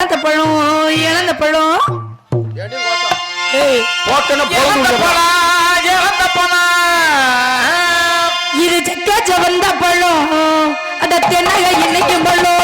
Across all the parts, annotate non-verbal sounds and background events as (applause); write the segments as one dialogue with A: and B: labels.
A: இழந்த பழம் இழந்த பழம். இது செக்க செவந்த பழம். அத தென்னக இன்னைக்கும் பழம்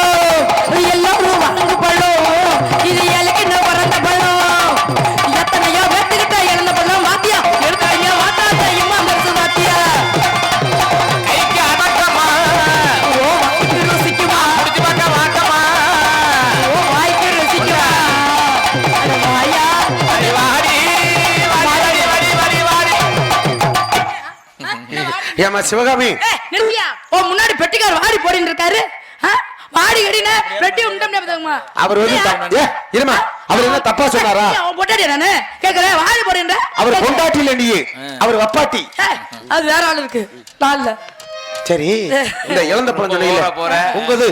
B: ஏமா சிவகாமி.
A: ஓ முன்னாடி பெட்டிக்கார் வாடி போடின்னு இருக்காரு? வாடி கடின பெட்டி உண்டம் ஞாபகமா
B: அவர் வந்து இருமா அவர் என்ன தப்பா சொன்னாரா?
A: அவன் பொட்டாடி நானு? கேக்குறேன் வாடி போடுன்ற.
B: அவர் கொண்டாட்டி இல்ல நீ அவர் வப்பாட்டி.
A: அது வேற ஆள் இருக்கு. நாள்ல.
B: சரி இந்த இழந்த பழம்
C: போற.
B: உங்கது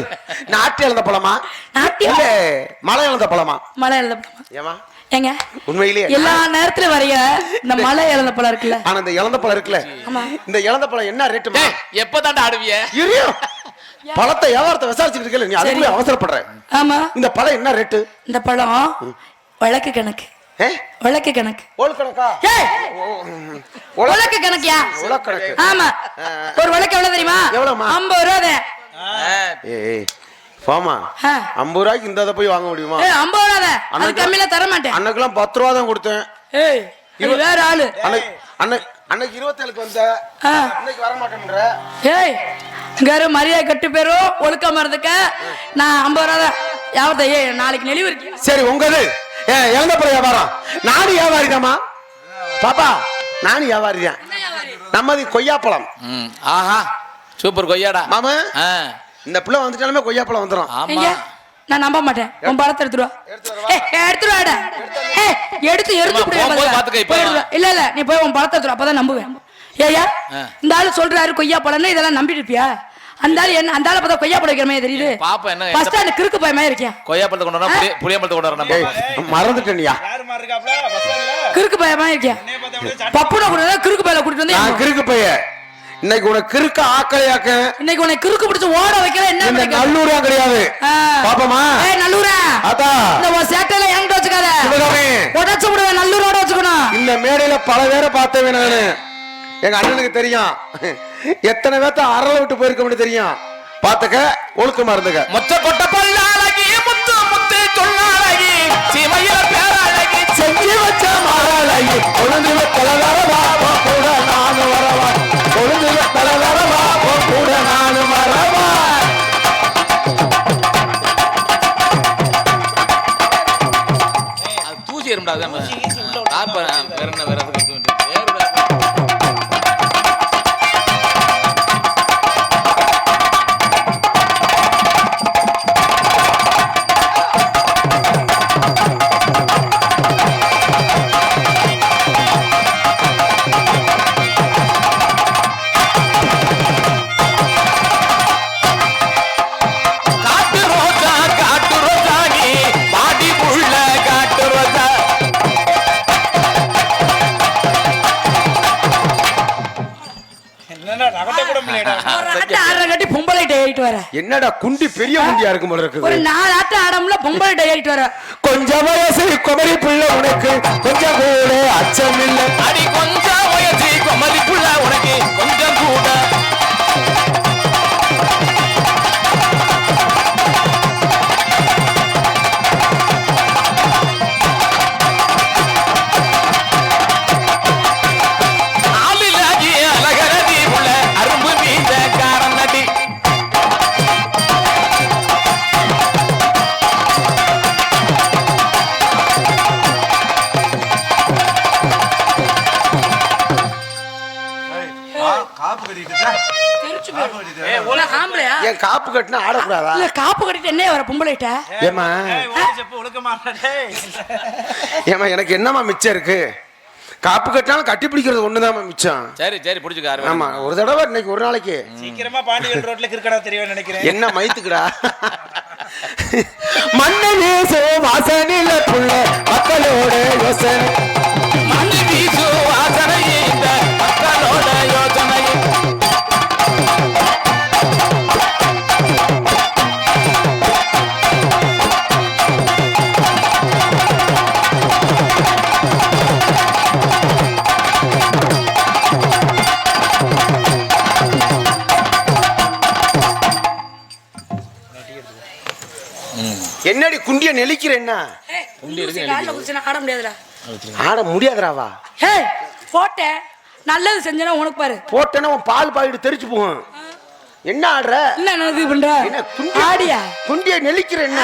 B: நாட்டு இழந்த பழமா? இல்ல மலை இழந்த பழமா?
A: மலை எழுத
B: ஏமா
A: ஏங்க?
B: உண்மையிலேயே.
A: எல்லா நேரத்துல வரைய இந்த மலை இழந்த பழம் இருக்குல்ல?
B: ஆனா இந்த இழந்த பழம் இருக்குல்ல?
A: ஆமா.
B: இந்த இழந்த பழம் என்ன ரேட்டுமா
C: டேய், எப்பதான்டா ஆடுவிய?
B: இரியும் பழத்தை வியாபாரத்தை விசாரிச்சுட்டு இருக்கல நீ அதுக்குள்ள அவசரப்படுற.
A: ஆமா.
B: இந்த பழம் என்ன ரேட்டு
A: இந்த பழம் வழக்கு கணக்கு.
B: ஏ
A: வழக்கு கணக்கு. வழக்கு கணக்கியா?
B: உலக்கணக்கு
A: ஆமா. ஒரு வழக்கு எவ்வளவு தெரியுமா?
B: எவ்வளவும்மா?
A: ஐம்பது ரூபா
B: போமா. ஐம்பது ரூபாய்க்கு இந்த இதை போய் வாங்க முடியுமா?
A: ஏய் ஐம்பது ரூபா. அது
B: அன்னைக்கு-
A: கம்மியில தர மாட்டேன்
B: அன்னைக்கெல்லாம் பத்து ரூபா தான் கொடுத்தேன்.
A: ஏய் இது வேற ஆளு.
B: அன்னைக்கு அன்னைக்கு அன்னைக்கு இருபத்தேழுக்கு வந்த.
A: ஆ.
B: இன்னைக்கு வர மாட்டேன்ற.
A: ஏய் இங்காரு மரியாதை கட்டு பேரும் ஒழுக்கமா இருந்துக்க. நான் ஐம்பது ரூபா தான். யாவத்த ஏய் நாளைக்கு நெளிவு இருக்கு.
B: சரி உங்கது. ஏ இழந்த பழம் வியாபாரம். நானும் வியாபாரி தாமா பாப்பா நானும் வியாபாரி? தான் நம்மது கொய்யாப்பழம்.
C: ம், ஆஹா. சூப்பர் கொய்யாடா.
B: மாமா.
C: ஆ,
B: இந்த பிள்ளை வந்துட்டாலுமே கொய்யாப்பழம் வந்துடும்
C: ஆமா.
A: நான் நம்ப மாட்டேன். உன் பழத்தை எடுத்துருவா எடுத்துருவாடா ஏய் எடுத்து எடுத்து. இல்ல இல்ல நீ போய் உன் பழத்தை எடுத்துரு அப்பதான் நம்புவேன். ஏயா. இந்த ஆளு சொல்றாரு கொய்யா பழம்னு இதெல்லாம் நம்பிட்டு இருப்பியா? அந்த ஆளு என்ன அந்த ஆளை பார்த்தா கொய்யா பழம் வைக்கிற மாதிரி தெரியுது.
C: பாப்பா என்ன
A: ஃபர்ஸ்ட் ஸ்டாண்ட் கிறுக்கு போய் மாதிரி இருக்கியா?
C: கொய்யா பழத்தை கொண்டு வரா புளிய பழத்தை கொண்டு வரா
B: ஏய் மறந்துட்டேனியா.
A: கிறுக்கு போய் மாதிரி இருக்கியா? பப்புன கூட கிறுக்கு பையில கூட்டிட்டு வந்து
B: நான் கிறுக்கு பைய இன்னைக்கு உனக்கு கிறுக்க ஆக்கலையாக்க
A: இன்னைக்கு உன்னை கிறுக்கு பிடிச்சு ஓட வைக்கல என்ன?
B: நல்லூரா கிடையாது. பாப்போமா?
A: ஏய் நல்லூரா?
B: அதா
A: இந்த உன் சேட்டையில என்கிட்ட வச்சுக்காத. உடச்சு விடுவேன் நல்லூரோட வச்சுக்கணும்.
B: இந்த மேடையில பல பேரை பார்த்தவன் நானு. எங்க அண்ணனுக்கு தெரியும். எத்தனை பேர்த்த அரள விட்டு போயிருக்கோம்னு தெரியும். பாத்துக்க ஒழுக்கமா இருந்துக்க.
C: மொச்ச கொட்ட பல்லாழகி முத்து முத்து சொல்லாழகி சீமையில பேரழகி
B: செஞ்சு வச்ச மாறாளி
A: ஆயிட்டு வர.
B: என்னடா குண்டி பெரிய குண்டியா இருக்கும் போல
A: ஒரு நாலு ஆட்ட ஆடம்ல பொம்பளை டே ஆயிட்டு வர.
B: கொஞ்சம் வயசு குமரி பிள்ளை உனக்கு. கொஞ்சம் கூட அச்சம் இல்லை.
C: அடி கொஞ்சம் வயசு குமரி புள்ள உனக்கு.
B: கட்டினா ஆடக்கூடாதா?
A: இல்ல காப்பு கட்டிட்டு என்ன வர பொம்பளைட்ட
B: ஏமா ஏமா எனக்கு என்னமா மிச்சம் இருக்கு? காப்பு கட்டினாலும் கட்டி பிடிக்கிறது ஒண்ணுதான் மிச்சம்.
C: சரி சரி பிடிச்சுக்க
B: ஆமா ஒரு தடவை இன்னைக்கு ஒரு நாளைக்கு.
D: சீக்கிரமா பாண்டியன் ரோட்ல (laughs) கிறுக்கடா தெரியும் நினைக்கிறேன்.
B: என்ன மைத்துக்குடா (laughs) மண்ணனே சோ வாசனில புள்ள மக்களோட யோசனை. என்னடி குண்டிய நெளிக்கிற என்ன?
A: ஏய், குண்டூசி கால்ல குதிச்சுனா ஆட முடியாதுடா.
B: ஆட முடியாதுடாவா?
A: ஏய் போட்டேன் நல்லது செஞ்சனா உனக்கு பாரு.
B: போட்டேன்னா உன் பால் பாயிட்டு தெரிச்சு போகும். என்ன ஆடுற?
A: என்ன இது பண்ற
B: என்ன குண்டி
A: ஆடியா?
B: குண்டிய நெளிக்கிற என்ன?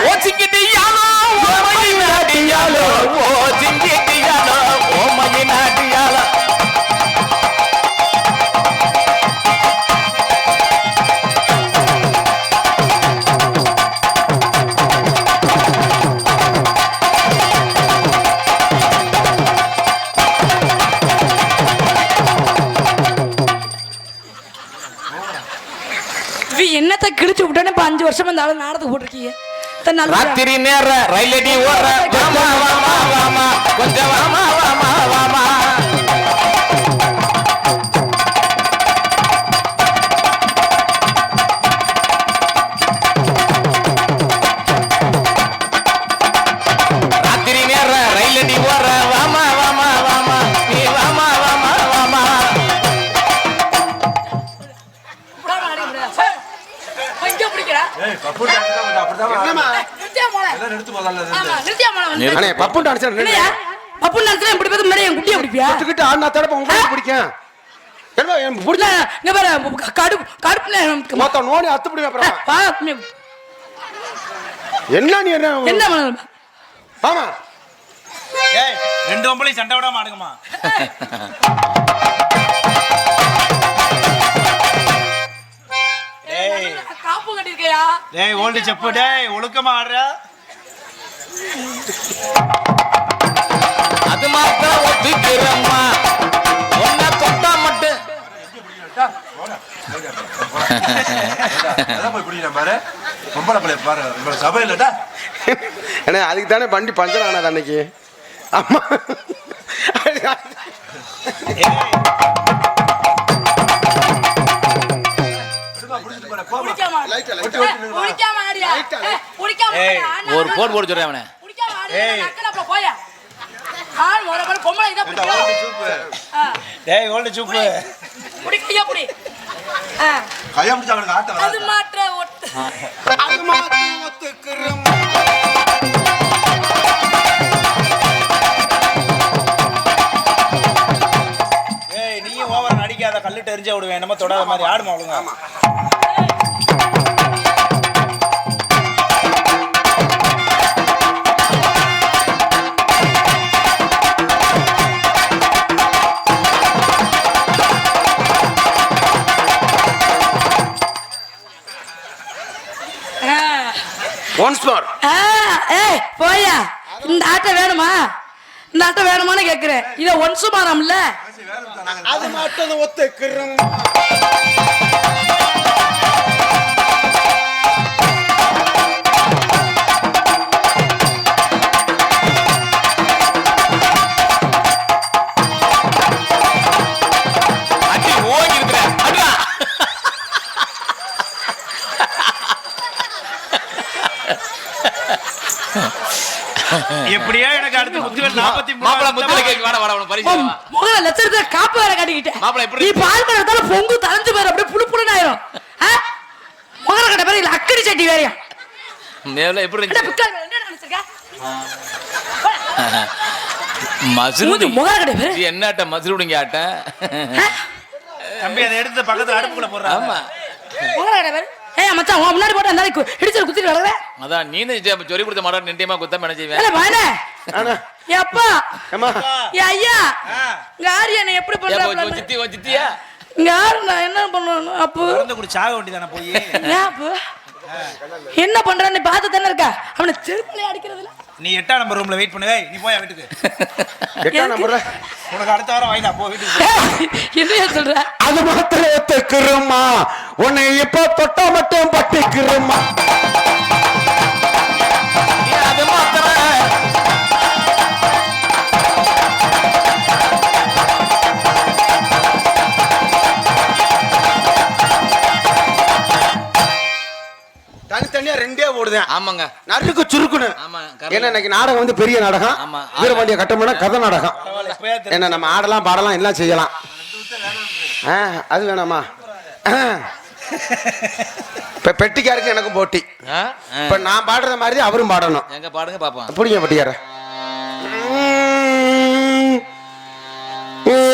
A: அஞ்சு வருஷமா இந்த ஆளு நாடகத்துக்கு போட்டிருக்கீங்க.
C: ராத்திரி நேர (laughs) வாமா வாமா வாமா கொஞ்சம் வாமா வாமா வாமா.
B: அண்ணே பப்பு டான்ஸ்
A: இல்லையா? பப்பு நிறுத்தினா இப்படி பார்த்து முன்னாடி என் குட்டியை பிடிப்பியா?
B: கிட்ட ஆடினா தடப்ப உங்களுக்கு பிடிக்கும் என்ன
A: நீ-
B: என்ன? ஆமா
D: ஏய் ரெண்டு ஒம்பளையும் சண்டை விடாம ஆடுங்கம்மா ஏய்
A: காப்பு கட்டியிருக்கியா?
D: டேய் ஓல்டு செப்பு டேய் ஒழுக்கமா ஆடுற
C: அது மாத்திரம் ஒத்துக்கிறம்மா. ஒன்ன தொட்டா மட்டும்.
B: அதுக்கு தானே வண்டி பஞ்சர் ஆனது அன்னைக்கு. அம்மா.
A: பாரு, பொம்பளை இதை பிடிக்கும். ஆ,
D: டேய் ஓல்டு சூப்பு.
A: குடி, கையா குடி. ஆ,
E: கையா பிடிச்சா அவனுக்கு ஆட்டம்
A: அது. மாற்ற ஒட்டு.
B: அது ஒத்துக்கிறோம்.
D: ஏய் நீயும் ஓவர் நடிக்காத கல்லிட்டு எரிஞ்ச விடுவேன். என்னமோ தொடாத மாதிரி ஆடுமா
A: ஆ,
B: ஒன்ஸ் மோர்
A: ஆ, ஏய், போயா இந்த ஆட்டை வேணுமா? இந்த ஆட்டை வேணுமான்னு கேக்குறேன். இத ஒன்சு மாறாம்ல
B: அது மாட்டது ஒத்துக்கிறோம்.
D: எப்படியோ எனக்கு அடுத்த முத்துவேல் நாற்பத்தி
C: மாப்பிள முத்துல கேக்கு வாடா வாடா உனக்கு பரிசு.
A: முக லட்சத்துல காப்பு வேற கட்டிக்கிட்டேன்.
C: மாப்பிளை எப்படி
A: நீ பால் பழத்தால பொங்கு தலைஞ்சு போயிரு அப்படியே புழு புழுன்னு ஆயிரும்? முகர கட்ட பேர் இல்ல அக்கடி சட்டி வேறையா?
C: மேல எப்படி
A: என்ன
C: இருந்துச்சு
A: என்ன நினைச்சிருக்க கட்ட பேரு
C: இது என்னட்ட மசுருடிங்க ஆட்ட?
D: தம்பி அதை எடுத்து பக்கத்துல அடுப்புக்குள்ள போடுறாங்க.
C: ஆமா.
A: முகர கட்ட பேரு ஏய் மச்சான் உன் முன்னாடி போட்டு அந்த இடிச்சு குத்திட்டு கிடக்குற?
C: அதான் நீனு ஜெ- சொல்லி கொடுத்த மாட்டா நின்றியமா குத்தம் என்ன செய்வேன்
A: இல்ல
B: ஆனா
A: எப்பா
B: ஏம்மா.
A: ஏ ஐயா. ஆரியா நீ எப்படி
C: ஏன் போய்
A: பண்ற
C: சித்தி உன் சித்தியா?
A: ஆறு நான் என்ன பண்ணணும் அப்போ?
D: மருந்து குடி சாக வேண்டியதானே போய்?
A: ஏன் அப்போ? என்ன பண்றான்னு பார்த்து தானே இருக்கா? அவனை செருப்புல அடிக்கிறதுல.
D: நீ எட்டாம் நம்பர் ரூம்ல வெயிட் பண்ணுவே நீ போய் வீட்டுக்கு.
B: எட்டாம் நம்பர்ல
D: உனக்கு அடுத்த வாரம் வாங்கினா போ வீட்டுக்கு
A: என்னைய சொல்ற?
B: அது மாத்திரம் ஒத்துக்கிறோமா உன்னை இப்ப தொட்டா மட்டும் பட்டுக்கிறோமா தனித்தனியா ரெண்டே ஓடுதேன்
C: ஆமாங்க.
B: நறுக்கு சுருக்குன்னு.
C: ஆமா
B: ஏன்னா இன்னைக்கு நாடகம் வந்து பெரிய நாடகம்.
C: ஆமா.
B: வீரபாண்டிய கட்டமனா கதை நாடகம். என்ன நம்ம ஆடலாம் பாடலாம் எல்லாம் செய்யலாம். ஆ, அது வேணாமா? இப்ப பெட்டிக்காருக்கு எனக்கும் போட்டி? இப்ப நான் பாடுற மாதிரி அவரும் பாடணும்.
C: எங்க பாடுங்க பாப்போம்.
B: புடிங்க பெட்டிக்கார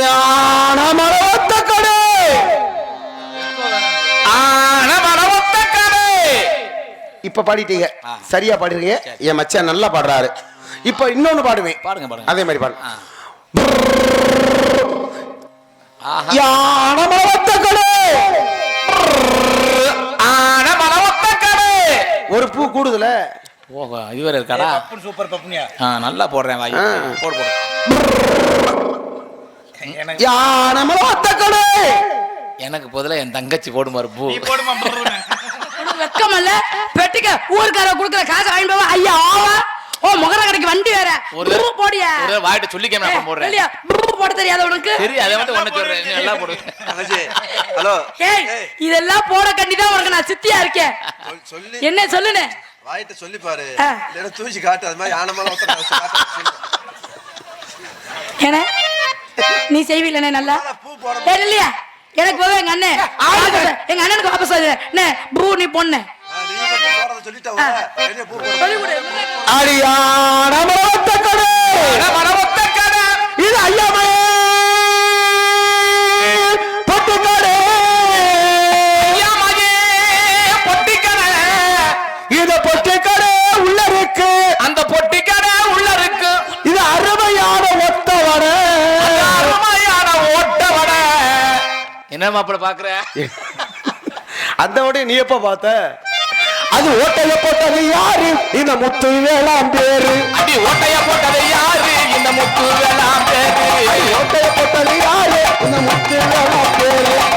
B: யான மரவத்த கடை
C: ஆன மரவத்த கடை
B: இப்ப பாடிட்டீங்க. சரியா பாடிருக்கீங்க? என் மச்சான் நல்லா பாடுறாரு. இப்ப இன்னொன்னு பாடுவேன்.
C: பாடுங்க பாடுங்க.
B: அதே மாதிரி பாடு. யான மரவத்த ஒரு பூ கூடுதல.
C: வேற இருக்காடா?
D: பப்புன்னு சூப்பர் பப்புனியா.
C: ஆ நல்லா போடுறேன் வாய். போடு போடு.
D: எனக்கு
B: யான மரவத்த கடை
C: எனக்கு பதிலா என் தங்கச்சி போடும் பாரு பூ.
D: நீ போடுமா பப்புன்னு.
A: உனக்கு வெக்கம் இல்ல பெட்டிக்க ஊருக்கார குடுக்குற காசு வாங்கி போவா? ஐயா ஆவா? ஓ முகர கடைக்கு வண்டி வேற.
C: ஒரு
A: போடியா.
C: ஒரு வாயிட்ட சொல்லிக்காம நான் போடுறேன்.
A: போட தெரியாத உனக்கு.
C: சரி அதை மட்டும் சொல்றேன். நீ நல்லா போடு.
E: தங்கச்சி ஹலோ.
A: ஏய் இதெல்லாம் போட கண்டிதான் உனக்கு நான் சித்தியா இருக்கேன்.
E: சொல்- சொல்லி.
A: என்ன சொல்லுனே
E: வாயிட்ட சொல்லி பாரு.
A: ஆ.
E: இல்லைன்னா தூசி காட்டு அது மாதிரி. சொல்லு.
A: ஏன நீ செய்வீங்களே நல்லா.
E: பூ
A: இல்லையா? எனக்கு போவே எங்க அண்ணன் எங்க அண்ணனுக்கு வாபஸ் வருது என்ன ப்ரூ நீ பொண்ணு.
E: சொல்லிட்டா பூ
A: சொல்லி கொடு.
B: கடை
C: ஆன மரவத்த கடை
B: இது ஐயாமே பொட்டு கடை
C: ஐயா மகே பொட்டி கடை
B: இது பொட்டு கடை உள்ள இருக்கு.
C: அந்த பொட்டி கடை உள்ள இருக்கு.
B: இது அருமையான ஒத்த வடை.
C: அருமையான ஓட்ட வடை. என்ன மாப்பிள பாக்குற?
B: அந்த வடையை நீ எப்ப பார்த்த? அது ஓட்டைய போட்டது யாரு? இந்த முத்து வேளாண் பேரு
C: அடி ஓட்டைய போட்டது யாரு? இந்த முத்து வேளாம் பேரு
B: ஓட்டைய போட்டது யாரு இந்த முத்து வேளாண் பேரு.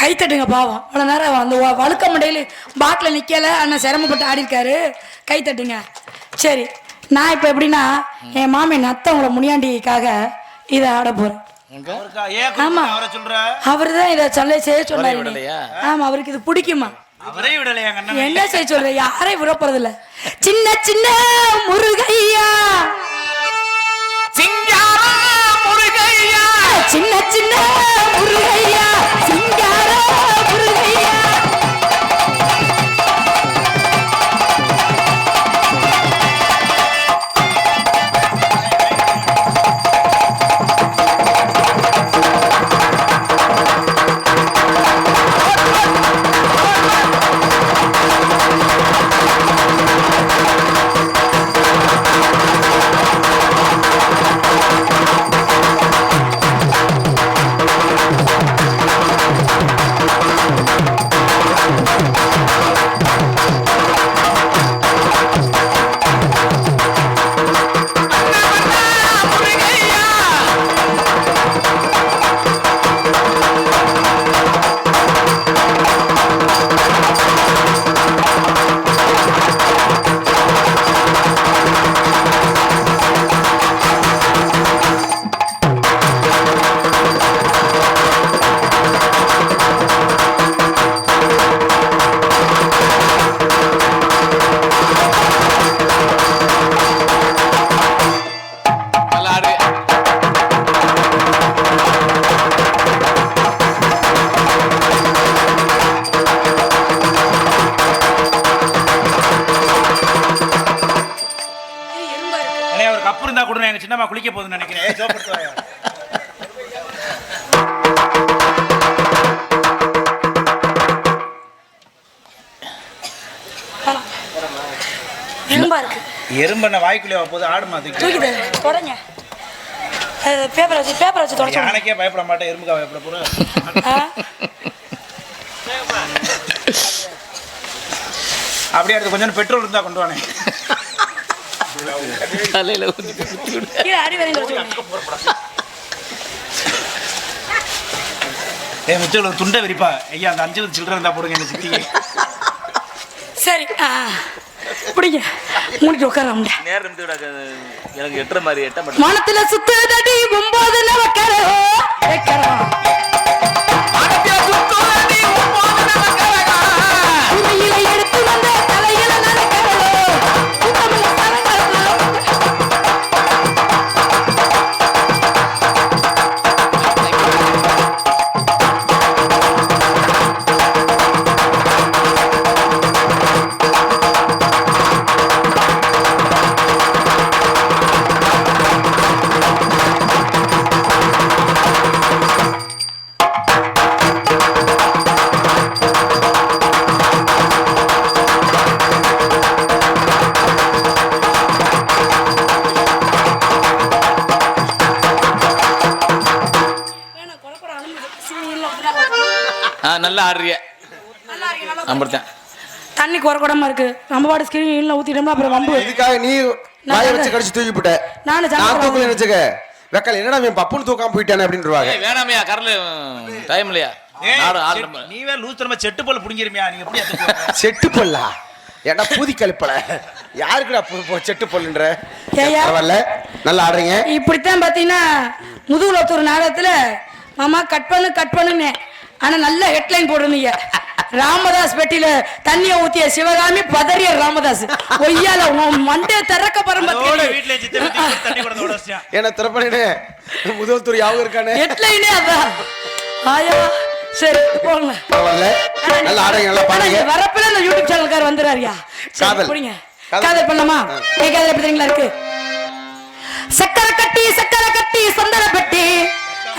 A: கை தட்டுங்க பாவம். இவ்வளவு நேரம் அந்த வழுக்க முடியல பாட்டில் நிக்கல. அண்ணன் சிரமப்பட்டு ஆடி இருக்காரு கை தட்டுங்க சரி நான் இப்ப எப்படின்னா என் மாமி நத்தவங்கள முனியாண்டிக்காக இதை ஆட
D: ஏன் கூப்பிட்டு அவரை
A: தான் இதை சொல்ல செய்ய சொன்னாரு? ஆமா அவருக்கு இது பிடிக்குமா? என்ன செய்ய சொல்ற? யாரையும் விடப்படுறது இல்ல சின்ன சின்ன முருகையா. சின்ன சின்ன முருகையா சிங்கார
D: குளிக்க போகுதுன்னு நினைக்கிறேன்.
A: எறும்பா இருக்கு.
D: எறும்பண்ண வாய்க்குள்ளே போது ஆடு மாதிரி
A: தூக்கிது தொடங்க. பேப்பர் வச்சு பேப்பர் வச்சு தொடச்சு
D: யானைக்கே பயப்பட மாட்டேன் எறும்புக்கா பயப்பட போறேன் அப்படியே அடுத்து கொஞ்சம் பெட்ரோல் இருந்தா கொண்டு வானே.
C: தலையில ஊத்தி ஊத்தி விடு.
A: அடி
D: ஏ முச்சல் துண்டை விரிப்பா. ஐயா அந்த அஞ்சு சில்லறை இருந்தா போடுங்க எங்க சித்திக்கு
A: சரி பிடிங்க. மூடிட்டு உட்கார
C: நேரம். எனக்கு எட்டுற மாதிரி எட்ட மாட்டேன்
A: மனத்துல சுத்துதடி ஒன்பது வைக்கிறோம் குறக்கூடமா இருக்கு. நம்ம பாட்டு ஸ்கிரீன்ல ஊத்திட்டோம்னா அப்புறம் வம்பு.
B: இதுக்காக நீ வாய வச்சு கடிச்சு தூக்கி போட்ட
A: நானு
B: நான்
A: ஜாக்கிரதை
B: தூக்கல நினைச்சுக்க. வெக்கல் என்னடா இவன் பப்புன்னு தூக்காம போயிட்டானே அப்படின்றவாங்க.
C: வேணாமையா கரல டைம் இல்லையா?
D: ஏய்,
C: நாடு ஆள்
D: செட்-
C: ரொம்ப
D: நீ வேற லூஸ் தரமா செட்டு போல புடிங்கிருமியா? நீங்க எப்படி (laughs)
B: செட்டு பல்லா? ஏன்டா பூதி கழிப்பல? யாருக்குடா செட்டு பல்லுன்ற. பரவாயில்ல. நல்லா ஆடுறீங்க.
A: இப்படித்தான் பாத்தீங்கன்னா முதுகுலத்தூர் நாடகத்துல மாமா கட் பண்ணு கட் பண்ணுன்னு. ஆனா நல்ல ஹெட்லைன் போடுறீங்க. ராமதாஸ் பெட்டியில தண்ணிய ஊத்திய சிவகாமி பதறிய ராமதாஸ். ஒய்யால உன் மண்டே திறக்க பரம்பரை
B: என்ன திறப்பனே? முதல்தூர் யாவும் இருக்கானே?
A: ஹெட்லைனே அதான் ஆயா சரி போங்க.
B: நல்லா ஆடுறீங்க நல்லா பாடுங்க
A: வரப்பில இந்த யூடியூப் சேனல்கார் வந்துறாருயா?
B: காதல்.
A: புடிங்க
B: காதல்.
A: பண்ணலாமா? ஏ காதல் எப்படி தெரியுங்களா இருக்கு? சக்கரை கட்டி சக்கரை கட்டி சந்தன பெட்டி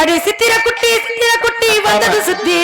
A: அடி சித்திர குட்டி சித்திர குட்டி வந்தது சுத்தி.